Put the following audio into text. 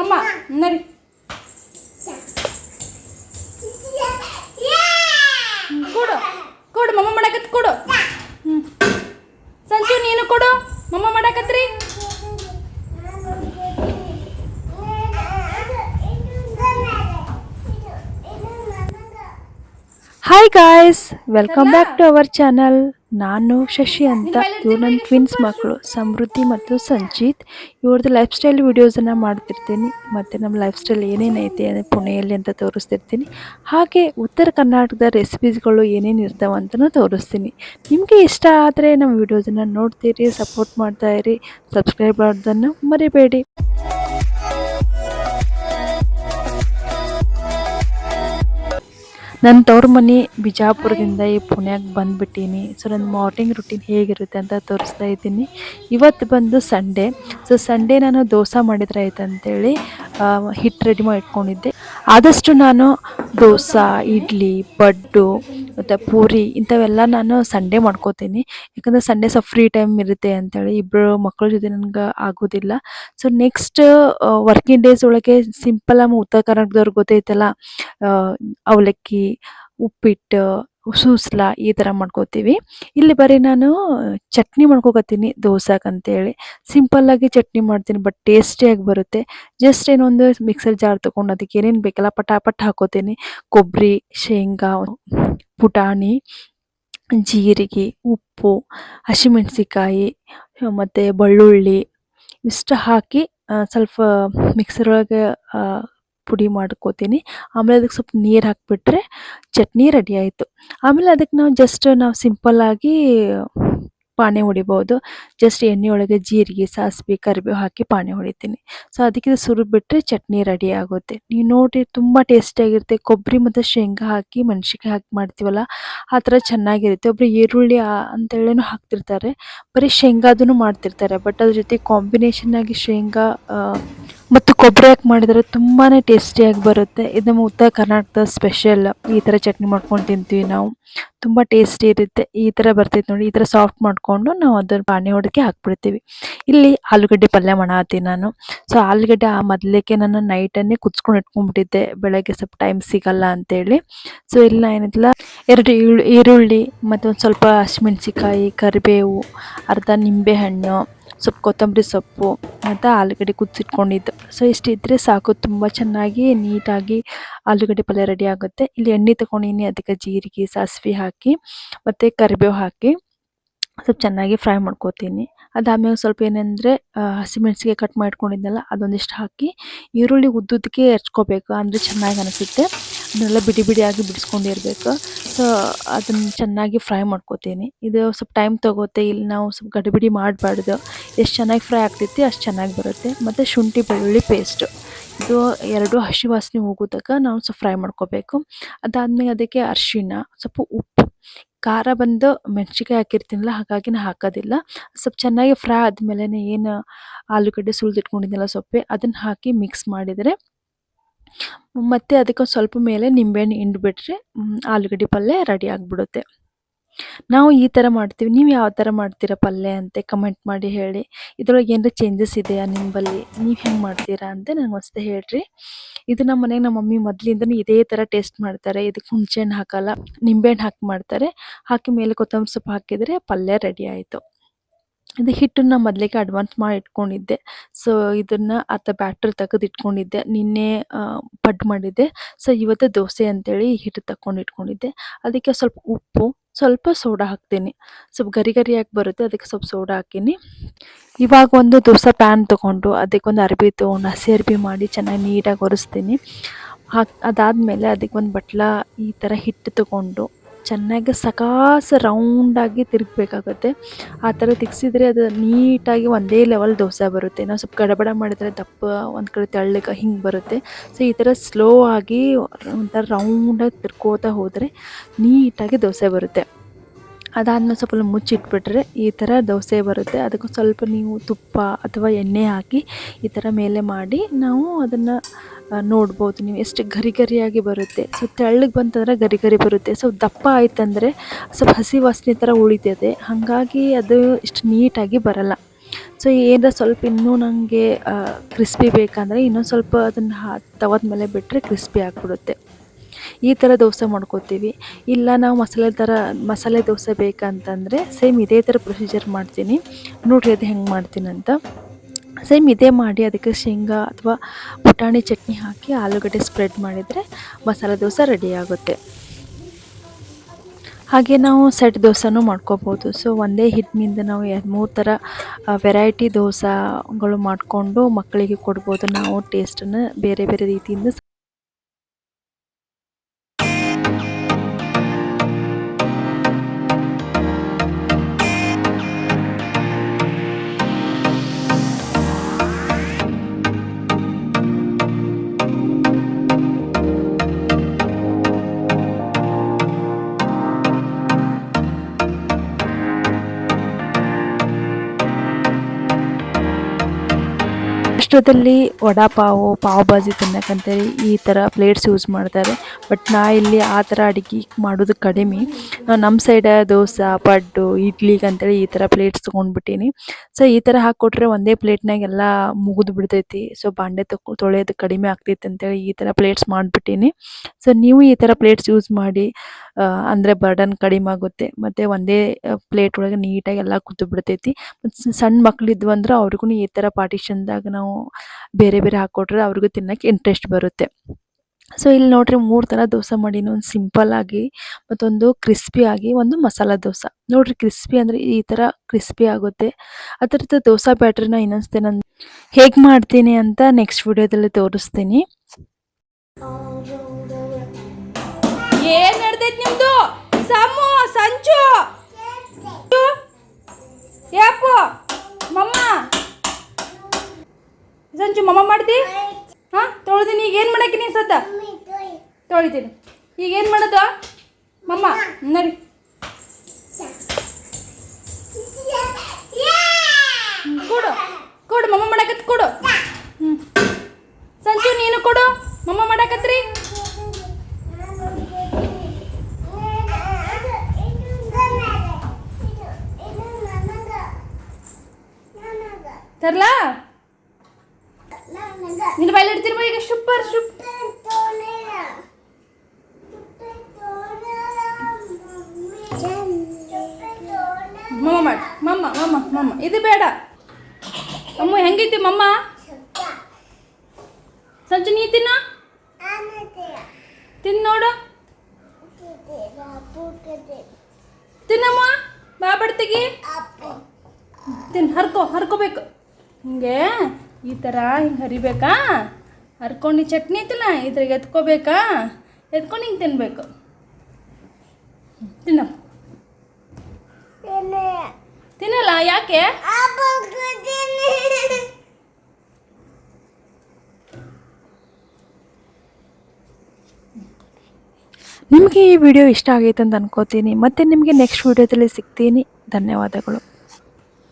ಮಮ್ಮ ನಡಿ. ಹ್ಮ್, ಕೊಡು ಕೊಡು ಮಮ್ಮ ಮಾಡಕತ್ ಕೊಡು. ಹ್ಞೂ ಸಂಚು ನೀನು ಕೊಡು. ಮಮ್ಮ ಮಾಡಕತ್ರಿ hi guys welcome back to our channel ನಾನು ಶಶಿ ಅಂತ. ಇವ್ರು ನನ್ನ ಟ್ವಿನ್ಸ್ ಮಕ್ಕಳು ಸಮೃದ್ಧಿ ಮತ್ತು ಸಂಚಿತ್ ಇವ್ರದ್ದು ಲೈಫ್ ಸ್ಟೈಲ್ ವೀಡಿಯೋಸನ್ನು ಮಾಡ್ತಿರ್ತೀನಿ. ಮತ್ತು ನಮ್ಮ ಲೈಫ್ ಸ್ಟೈಲ್ ಏನೇನೈತೆ ಅಂದರೆ ಪುಣೆಯಲ್ಲಿ ಅಂತ ತೋರಿಸ್ತಿರ್ತೀನಿ. ಹಾಗೆ ಉತ್ತರ ಕರ್ನಾಟಕದ ರೆಸಿಪೀಸ್ಗಳು ಏನೇನು ಇರ್ತಾವೆ ಅಂತಲೂ ತೋರಿಸ್ತೀನಿ. ನಿಮಗೆ ಇಷ್ಟ ಆದರೆ ನಮ್ಮ ವೀಡಿಯೋಸನ್ನು ನೋಡ್ತೀರಿ ಸಪೋರ್ಟ್ ಮಾಡ್ತಾ ಇರಿ ಸಬ್ಸ್ಕ್ರೈಬ್ ಮಾಡೋದನ್ನು ಮರಿಬೇಡಿ. ನನ್ನ ತವ್ರ ಮನೆ ಬಿಜಾಪುರದಿಂದ ಈ ಪುಣ್ಯಾಗ ಬಂದುಬಿಟ್ಟೀನಿ. ಸೊ ನನ್ನ ಮಾರ್ನಿಂಗ್ ರುಟೀನ್ ಹೇಗಿರುತ್ತೆ ಅಂತ ತೋರಿಸ್ತಾ ಇದ್ದೀನಿ. ಇವತ್ತು ಬಂದು ಸಂಡೇ ಸೊ ಸಂಡೇ ನಾನು ದೋಸೆ ಮಾಡಿದ್ರೆ ಆಯ್ತು ಅಂತೇಳಿ ಹಿಟ್ಟು ರೆಡಿ ಮಾಡಿ ಇಟ್ಕೊಂಡಿದ್ದೆ ಆದಷ್ಟು ನಾನು ದೋಸೆ, ಇಡ್ಲಿ ಪಡ್ಡು ಮತ್ತು ಪೂರಿ ಇಂಥವೆಲ್ಲ ನಾನು ಸಂಡೇ ಮಾಡ್ಕೋತೀನಿ. ಯಾಕಂದರೆ ಸಂಡೇ ಸ್ವಲ್ಪ ಫ್ರೀ ಟೈಮ್ ಇರುತ್ತೆ ಅಂತೇಳಿ ಇಬ್ಬರು ಮಕ್ಕಳ ಜೊತೆ ನನಗೆ ಆಗೋದಿಲ್ಲ. ಸೊ ನೆಕ್ಸ್ಟ್ ವರ್ಕಿಂಗ್ ಡೇಸ್ ಒಳಗೆ ಸಿಂಪಲ್ ಆಗಿ ಉತ್ತರ ಕರ್ನಾಟಕದವ್ರಿಗೆ ಗೊತ್ತೈತಲ್ಲ ಅವಲಕ್ಕಿ, ಉಪ್ಪಿಟ್ಟು, ಸೂಸ್ಲ ಈ ಥರ ಮಾಡ್ಕೋತೀವಿ. ಇಲ್ಲಿ ಬರೀ ನಾನು ಚಟ್ನಿ ಮಾಡ್ಕೋಕತ್ತೀನಿ ದೋಸೆಗೆ ಅಂತೇಳಿ. ಸಿಂಪಲ್ಲಾಗಿ ಚಟ್ನಿ ಮಾಡ್ತೀನಿ ಬಟ್ ಟೇಸ್ಟಿಯಾಗಿ ಬರುತ್ತೆ. ಜಸ್ಟ್ ಏನೊಂದು ಮಿಕ್ಸರ್ ಜಾರ್ ತೊಗೊಂಡು ಅದಕ್ಕೆ ಏನೇನು ಬೇಕಲ್ಲ ಪಟಾಪಟ್ ಹಾಕೋತೀನಿ. ಕೊಬ್ಬರಿ ಶೇಂಗಾ ಪುಟಾಣಿ, ಜೀರಿಗೆ, ಉಪ್ಪು ಹಸಿಮೆಣ್ಸಿಕಾಯಿ ಮತ್ತು ಬೆಳ್ಳುಳ್ಳಿ ಇಷ್ಟು ಹಾಕಿ ಸ್ವಲ್ಪ ಮಿಕ್ಸರ್ ಒಳಗೆ ಪುಡಿ ಮಾಡ್ಕೋತೀನಿ. ಆಮೇಲೆ ಅದಕ್ಕೆ ಸ್ವಲ್ಪ ನೀರು ಹಾಕಿಬಿಟ್ರೆ ಚಟ್ನಿ ರೆಡಿ ಆಯಿತು. ಆಮೇಲೆ ಅದಕ್ಕೆ ನಾವು ಜಸ್ಟ್ ನಾವು ಸಿಂಪಲ್ಲಾಗಿ ಪಾನಿ ಹೊಡಿಬೋದು. ಜಸ್ಟ್ ಎಣ್ಣೆ ಒಳಗೆ ಜೀರಿಗೆ, ಸಾಸಿವೆ, ಕರಿಬೇವು ಹಾಕಿ ಪಾನಿ ಹೊಡಿತೀನಿ. ಸೊ ಅದಕ್ಕೆ ಸುರಿಬಿಟ್ರೆ ಚಟ್ನಿ ರೆಡಿ ಆಗುತ್ತೆ. ನೀವು ನೋಡಿ ತುಂಬ ಟೇಸ್ಟಿಯಾಗಿರುತ್ತೆ. ಕೊಬ್ಬರಿ ಮತ್ತು ಶೇಂಗಾ ಹಾಕಿ ಮೆಣಸಿಕಾಯಿ ಹಾಕಿ ಮಾಡ್ತೀವಲ್ಲ, ಆ ಥರ ಚೆನ್ನಾಗಿರುತ್ತೆ. ಒಬ್ಬರು ಈರುಳ್ಳಿ ಅಂತೇಳಿನೂ ಹಾಕ್ತಿರ್ತಾರೆ. ಬರೀ ಶೇಂಗಾದೂ ಮಾಡ್ತಿರ್ತಾರೆ. ಬಟ್ ಅದ್ರ ಜೊತೆ ಕಾಂಬಿನೇಷನ್ ಆಗಿ ಶೇಂಗಾ ಮತ್ತು ಕೊಬ್ಬರಿ ಹಾಕಿ ಮಾಡಿದರೆ ತುಂಬಾ ಟೇಸ್ಟಿಯಾಗಿ ಬರುತ್ತೆ. ಇದು ನಮ್ಮ ಉತ್ತರ ಕರ್ನಾಟಕದ ಸ್ಪೆಷಲ್ ಈ ಥರ ಚಟ್ನಿ ಮಾಡ್ಕೊಂಡು ತಿಂತೀವಿ ನಾವು. ತುಂಬ ಟೇಸ್ಟಿ ಇರುತ್ತೆ. ಈ ಥರ ಬರ್ತೈತೆ ನೋಡಿ, ಈ ಥರ ಸಾಫ್ಟ್ ಮಾಡಿಕೊಂಡು ನಾವು ಅದನ್ನು ಪಾನಿ ಹೊಡಕ್ಕೆ ಹಾಕ್ಬಿಡ್ತೀವಿ. ಇಲ್ಲಿ ಆಲೂಗಡ್ಡೆ ಪಲ್ಯ ಮಾಡತ್ತೀನಿ ನಾನು. ಸೊ ಆಲೂಗಡ್ಡೆ ಆ ಮೊದಲಿಗೆ ನಾನು ನೈಟನ್ನೇ ಕುಚ್ಕೊಂಡು ಇಟ್ಕೊಂಡ್ಬಿಟ್ಟಿದ್ದೆ. ಬೆಳಗ್ಗೆ ಸ್ವಲ್ಪ ಟೈಮ್ ಸಿಗಲ್ಲ ಅಂತೇಳಿ. ಸೊ ಇಲ್ಲಿ ಏನಿಲ್ಲ. ಎರಡು ಈರುಳ್ಳಿ ಮತ್ತು ಒಂದು ಸ್ವಲ್ಪ ಹಸಿಮೆಣ್ಸಿಕಾಯಿ ಕರಿಬೇವು, ಅರ್ಧ ನಿಂಬೆಹಣ್ಣು ಸ್ವಲ್ಪ ಕೊತ್ತಂಬರಿ ಸೊಪ್ಪು ಮತ್ತು ಆಲೂಗಡ್ಡೆ ಕುದಿಸಿಟ್ಕೊಂಡಿದ್ದು. ಸೊ ಇಷ್ಟಿದ್ದರೆ ಸಾಕು. ತುಂಬ ಚೆನ್ನಾಗಿ, ನೀಟಾಗಿ ಆಲೂಗಡ್ಡೆ ಪಲ್ಯ ರೆಡಿ ಆಗುತ್ತೆ. ಇಲ್ಲಿ ಎಣ್ಣೆ ತೊಗೊಂಡಿನಿ ಅದಕ್ಕೆ ಜೀರಿಗೆ, ಸಾಸಿವೆ ಹಾಕಿ, ಮತ್ತು ಕರಿಬೇವು ಹಾಕಿ ಸ್ವಲ್ಪ ಚೆನ್ನಾಗಿ ಫ್ರೈ ಮಾಡ್ಕೋತೀನಿ. ಅದಾದ್ಮೇಲೆ ಸ್ವಲ್ಪ ಏನಂದರೆ ಹಸಿಮೆಣ್ಸಿಗೆ ಕಟ್ ಮಾಡ್ಕೊಂಡಿದ್ದೆಲ್ಲ ಅದೊಂದಿಷ್ಟು ಹಾಕಿ ಈರುಳ್ಳಿ ಉದ್ದುದಕ್ಕೆ ಹೆಚ್ಕೋಬೇಕು ಅಂದರೆ ಚೆನ್ನಾಗಿ ಅನಿಸುತ್ತೆ. ಅದನ್ನೆಲ್ಲ ಬಿಡಿ ಬಿಡಿಯಾಗಿ ಬಿಡಿಸ್ಕೊಂಡಿರ್ಬೇಕು. ಸೊ ಅದನ್ನು ಚೆನ್ನಾಗಿ ಫ್ರೈ ಮಾಡ್ಕೋತೀನಿ. ಇದು ಸ್ವಲ್ಪ ಟೈಮ್ ತೊಗೋತೆ, ಇಲ್ಲಿ ನಾವು ಸ್ವಲ್ಪ ಗಡಿಬಿಡಿ ಮಾಡಬಾರ್ದು. ಎಷ್ಟು ಚೆನ್ನಾಗಿ ಫ್ರೈ ಆಗ್ತೈತಿ, ಅಷ್ಟು ಚೆನ್ನಾಗಿ ಬರುತ್ತೆ. ಮತ್ತು ಶುಂಠಿ ಬೆಳ್ಳುಳ್ಳಿ ಪೇಸ್ಟು ಇದು ಎರಡು ಹಸಿ ವಾಸನೆ ಹೋಗೋ ತನಕ ನಾವು ಸ್ವಲ್ಪ ಫ್ರೈ ಮಾಡ್ಕೋಬೇಕು. ಅದಾದಮೇಲೆ ಅದಕ್ಕೆ ಅರಿಶಿಣ, ಸ್ವಲ್ಪ ಉಪ್ಪು. ಖಾರ ಬಂದು ಮೆಣಸಿಕಾಯಿ ಹಾಕಿರ್ತೀನಲ್ಲ, ಹಾಗಾಗಿ ನಾನು ಹಾಕೋದಿಲ್ಲ. ಸ್ವಲ್ಪ ಚೆನ್ನಾಗಿ ಫ್ರೈ ಆದಮೇಲೆ ಏನು ಆಲೂಗಡ್ಡೆ ಸುಲಿದಿಟ್ಕೊಂಡಿದ್ದೆಲ್ಲ ಸೊಪ್ಪೆ, ಅದನ್ನು ಹಾಕಿ ಮಿಕ್ಸ್ ಮಾಡಿದರೆ ಮತ್ತು ಅದಕ್ಕೆ ಸ್ವಲ್ಪ ಮೇಲೆ ನಿಂಬೆಹಣ್ಣು ಹಿಂಡ್ಬಿಟ್ರೆ ಆಲೂಗಡ್ಡೆ ಪಲ್ಯ ರೆಡಿ ಆಗಿಬಿಡುತ್ತೆ. ನಾವು ಈ ಥರ ಮಾಡ್ತೀವಿ. ನೀವು ಯಾವ ಥರ ಮಾಡ್ತೀರಾ ಪಲ್ಯ ಅಂತ ಕಮೆಂಟ್ ಮಾಡಿ ಹೇಳಿ. ಇದ್ರೊಳಗೆ ಏನಾರ ಚೇಂಜಸ್ ಇದೆಯಾ ನಿಂಬಲ್ಲಿ? ನೀವು ಹೆಂಗೆ ಮಾಡ್ತೀರಾ ಅಂತ ನನಗೆ ಒಂದ್ಸತಿ ಹೇಳ್ರಿ. ಇದು ನಮ್ಮ ಮನೆಗೆ ನಮ್ಮ ಮಮ್ಮಿ ಮೊದಲಿಂದನೂ ಇದೇ ಥರ ಟೇಸ್ಟ್ ಮಾಡ್ತಾರೆ. ಇದಕ್ಕೆ ಹುಣಸೆಹಣ್ಣು ಹಾಕಲ್ಲ, ನಿಂಬೆಹಣ್ಣು ಹಾಕಿ ಮಾಡ್ತಾರೆ. ಹಾಕಿ ಮೇಲೆ ಕೊತ್ತಂಬರಿ ಸೊಪ್ಪು ಹಾಕಿದರೆ ಪಲ್ಯ ರೆಡಿ ಆಯಿತು. ಇದು ಹಿಟ್ಟನ್ನ ಮೊದಲಿಗೆ ಅಡ್ವಾನ್ಸ್ ಮಾಡಿ ಇಟ್ಕೊಂಡಿದ್ದೆ. ಸೊ ಇದನ್ನು ಆತ ಬ್ಯಾಟ್ರಿ ತೆಗೆದು ಇಟ್ಕೊಂಡಿದ್ದೆ. ನಿನ್ನೆ ಪಡ್ ಪಡ್ಡು ಮಾಡಿದ್ದೆ. ಸೊ ಇವತ್ತು ದೋಸೆ ಅಂತೇಳಿ ಹಿಟ್ಟು ತಕೊಂಡು ಇಟ್ಕೊಂಡಿದ್ದೆ. ಅದಕ್ಕೆ ಸ್ವಲ್ಪ ಉಪ್ಪು, ಸ್ವಲ್ಪ ಸೋಡಾ ಹಾಕ್ತೀನಿ. ಸ್ವಲ್ಪ ಗರಿ ಗರಿಯಾಗಿ ಬರುತ್ತೆ, ಅದಕ್ಕೆ ಸ್ವಲ್ಪ ಸೋಡಾ ಹಾಕೀನಿ ಇವಾಗ ಒಂದು ದೋಸೆ ಪ್ಯಾನ್ ತೊಗೊಂಡು ಅದಕ್ಕೊಂದು ಅರ್ಬಿ ತೊಗೊಂಡು, ಹಸಿ ಅರ್ಬಿ ಮಾಡಿ ಚೆನ್ನಾಗಿ ನೀಟಾಗಿ ಒರೆಸ್ತೀನಿ. ಹಾಕಿ, ಅದಾದಮೇಲೆ ಅದಕ್ಕೆ ಒಂದು ಬಟ್ಲ ಈ ಥರ ಹಿಟ್ಟು ತೊಗೊಂಡು ಚೆನ್ನಾಗಿ ಸಕಾಸ ರೌಂಡಾಗಿ ತಿರುಗಬೇಕಾಗುತ್ತೆ. ಆ ಥರ ತಿರ್ಗಿಸಿದ್ರೆ ಅದು ನೀಟಾಗಿ ಒಂದೇ ಲೆವೆಲ್ ದೋಸೆ ಬರುತ್ತೆ. ನಾವು ಸ್ವಲ್ಪ ಗಡಬಡ ಮಾಡಿದರೆ ದಪ್ಪ ಒಂದು ಕಡೆ ತೆಳ್ಳಗೆ ಹಿಂಗೆ ಬರುತ್ತೆ. ಸೊ ಈ ಥರ ಸ್ಲೋ ಆಗಿ ಒಂಥರ ರೌಂಡಾಗಿ ತಿರ್ಕೋತಾ ಹೋದರೆ ನೀಟಾಗಿ ದೋಸೆ ಬರುತ್ತೆ. ಅದಾದ್ಮೇಲೆ ಸ್ವಲ್ಪ ಮುಚ್ಚಿಟ್ಬಿಟ್ರೆ ಈ ಥರ ದೋಸೆ ಬರುತ್ತೆ. ಅದಕ್ಕೆ ಸ್ವಲ್ಪ ನೀವು ತುಪ್ಪ ಅಥವಾ ಎಣ್ಣೆ ಹಾಕಿ ಈ ಥರ ಮೇಲೆ ಮಾಡಿ ನಾವು ಅದನ್ನು ನೋಡ್ಬೋದು ನೀವು. ಎಷ್ಟು ಗರಿ ಗರಿಯಾಗಿ ಬರುತ್ತೆ. ಸೊ, ತೆಳ್ಳಗೆ ಬಂತಂದ್ರೆ ಗರಿ ಗರಿ ಬರುತ್ತೆ. ಸೊ, ದಪ್ಪ ಆಯ್ತಂದರೆ ಸ್ವಲ್ಪ ಹಸಿ ವಾಸನೆ ಥರ ಉಳಿತದೆ. ಹಾಗಾಗಿ ಅದು ಇಷ್ಟು ನೀಟಾಗಿ ಬರಲ್ಲ. ಸೊ, ಏನಾರ ಸ್ವಲ್ಪ ಇನ್ನೂ ನನಗೆ ಕ್ರಿಸ್ಪಿ ಬೇಕಂದರೆ ಇನ್ನೊಂದು ಸ್ವಲ್ಪ ಅದನ್ನು ಹಾ, ತವದ ಮೇಲೆ ಬಿಟ್ಟರೆ ಕ್ರಿಸ್ಪಿ ಆಗಿಬಿಡುತ್ತೆ. ಈ ಥರ ದೋಸೆ ಮಾಡ್ಕೋತೀವಿ. ಇಲ್ಲ ನಾವು ಮಸಾಲೆ ಥರ, ಮಸಾಲೆ ದೋಸೆ ಬೇಕಂತಂದರೆ ಸೇಮ್ ಇದೇ ಥರ ಪ್ರೊಸೀಜರ್ ಮಾಡ್ತೀನಿ. ನೋಡಿರಿ ಅದು ಹೆಂಗೆ ಮಾಡ್ತೀನಿ ಅಂತ ಸೇಮ್ ಇದೇ ಮಾಡಿ ಅದಕ್ಕೆ ಶೇಂಗಾ ಅಥವಾ ಪುಟಾಣಿ ಚಟ್ನಿ ಹಾಕಿ ಆಲೂಗಡ್ಡೆ ಸ್ಪ್ರೆಡ್ ಮಾಡಿದರೆ ಮಸಾಲೆ ದೋಸೆ ರೆಡಿಯಾಗುತ್ತೆ ಹಾಗೆ ನಾವು ಸೆಟ್ ದೋಸೆನೂ ಮಾಡ್ಕೋಬೋದು. ಸೊ ಒಂದೇ ಹಿಟ್ಟಿನಿಂದ ನಾವು ಎರಡು ಮೂರು ಥರ ವೆರೈಟಿ ದೋಸೆಗಳು ಮಾಡಿಕೊಂಡು ಮಕ್ಕಳಿಗೆ ಕೊಡ್ಬೋದು. ನಾವು ಟೇಸ್ಟನ್ನು ಬೇರೆ ಬೇರೆ ರೀತಿಯಿಂದ ಅಷ್ಟರಲ್ಲಿ ವಡಾಪಾವು, ಪಾವ್ ಭಾಜಿ ತಿನ್ನಕ್ಕಂತೇಳಿ ಈ ಥರ ಪ್ಲೇಟ್ಸ್ ಯೂಸ್ ಮಾಡ್ತಾರೆ. ಬಟ್ ನಾ ಇಲ್ಲಿ ಆ ಥರ ಅಡುಗೆ ಮಾಡೋದು ಕಡಿಮೆ. ನಮ್ಮ ಸೈಡ ದೋಸೆ, ಪಡ್ಡು ಇಡ್ಲಿಗೆ ಅಂತೇಳಿ ಈ ಥರ ಪ್ಲೇಟ್ಸ್ ತೊಗೊಂಡ್ಬಿಟ್ಟೀನಿ. ಸೊ ಈ ಥರ ಹಾಕ್ಕೊಟ್ರೆ ಒಂದೇ ಪ್ಲೇಟ್ನಾಗೆಲ್ಲ ಮುಗಿದು ಬಿಡ್ತೈತಿ. ಸೊ ಬಾಂಡೆ ತೊಗೊ ತೊಳೆಯೋದು ಕಡಿಮೆ ಆಗ್ತೈತಿ ಅಂತೇಳಿ ಈ ಥರ ಪ್ಲೇಟ್ಸ್ ಮಾಡಿಬಿಟ್ಟೀನಿ. ಸೊ ನೀವು ಈ ಥರ ಪ್ಲೇಟ್ಸ್ ಯೂಸ್ ಮಾಡಿ ಅಂದರೆ ಬರ್ಡನ್ ಕಡಿಮೆ ಆಗುತ್ತೆ. ಮತ್ತೆ ಒಂದೇ ಪ್ಲೇಟ್ ಒಳಗೆ ನೀಟಾಗಿ ಎಲ್ಲ ಕೂತು ಬಿಡ್ತೈತಿ. ಸಣ್ಣ ಮಕ್ಳಿದ್ವು ಅಂದ್ರೆ ಅವ್ರಿಗೂ ಈ ಥರ ಪಾರ್ಟಿಷನ್ದಾಗ ನಾವು ಬೇರೆ ಬೇರೆ ಹಾಕೊಟ್ರೆ ಅವ್ರಿಗೂ ತಿನ್ನಕ್ಕೆ ಇಂಟ್ರೆಸ್ಟ್ ಬರುತ್ತೆ. ಸೊ ಇಲ್ಲಿ ನೋಡ್ರಿ ಮೂರು ಥರ ದೋಸೆ ಮಾಡೀನಿ. ಒಂದು ಸಿಂಪಲ್ ಆಗಿ, ಮತ್ತೊಂದು ಕ್ರಿಸ್ಪಿ ಆಗಿ, ಒಂದು ಮಸಾಲ ದೋಸೆ. ನೋಡ್ರಿ ಕ್ರಿಸ್ಪಿ ಅಂದರೆ ಈ ಥರ ಕ್ರಿಸ್ಪಿ ಆಗುತ್ತೆ. ಅದರದ್ದು ದೋಸೆ ಬ್ಯಾಟ್ರಿನ ಇನ್ನೊಂದ್ಸ್ತೇನೆ ನಾನು ಹೇಗೆ ಮಾಡ್ತೀನಿ ಅಂತ ನೆಕ್ಸ್ಟ್ ವಿಡಿಯೋದಲ್ಲಿ ತೋರಿಸ್ತೀನಿ. ಏನ್ ನಡ್ದೈತ್ ನಿಮ್ದು? ಸಮು ಸಂಚು ಯಾಪು ಮಮ್ಮ. ಸಂಚು ಮಮ್ಮ ಮಾಡ್ತಿ? ಹಾ, ತೊಳ್ದಿನಿ. ಈಗ ಏನು ಮಾಡಕ್ಕೆ ನೀನು ಸದ್ದ? ತೊಳಿತೀನಿ. ಈಗ ಏನು ಮಾಡೋದು? ಮಮ್ಮ ಹ್ಮ್, ಕೊಡು ಕೊಡು ಮಮ್ಮ ಮಾಡಕತ್ ಕೊಡು ಹ್ಞೂ ಸಂಚು ನೀನು ಕೊಡು ಮಮ್ಮ ಮಾಡಕತ್ರಿ ತರ್ಲಾ? ನಿನ್ನ ಬಯಲು ಇಡ್ತಿರ್ಬ ಈಗ? ಸೂಪರ್ ಸೂಪ್ ಮಮ್ಮ ಮಾಡಿ. ಮಮ್ಮ ಮಮ್ಮ ಮಮ್ಮ. ಇದು ಬೇಡ. ಅಮ್ಮ, ಹೆಂಗೈತಿ ಮಮ್ಮ? ಸಂಜೆ, ನೀ ತಿನ್ನ? ತಿನ್ ನೋಡು. ತಿನ್ನಮ್ಮ, ಬಾ ಬಡ್ತಿಗಿ. ತಿನ್ ಹರ್ಕೋ, ಹರ್ಕೋಬೇಕು. ಹಿಂಗೆ ಈ ಥರ ಹಿಂಗೆ ಹರಿಬೇಕಾ? ಹರ್ಕೊಂಡು ಚಟ್ನಿ ಐತಲ್ಲ ಇದ್ರಾಗ ಎತ್ಕೋಬೇಕಾ? ಎತ್ಕೊಂಡು ಹಿಂಗೆ ತಿನ್ಬೇಕು. ತಿನ್ನ. ತಿನ್ನಲ್ಲ ಯಾಕೆ? ನಿಮಗೆ ಈ ವಿಡಿಯೋ ಇಷ್ಟ ಆಗೈತೆ ಅಂತ ಅನ್ಕೋತೀನಿ. ಮತ್ತೆ ನಿಮಗೆ ನೆಕ್ಸ್ಟ್ ವಿಡಿಯೋದಲ್ಲಿ ಸಿಗ್ತೀನಿ. ಧನ್ಯವಾದಗಳು.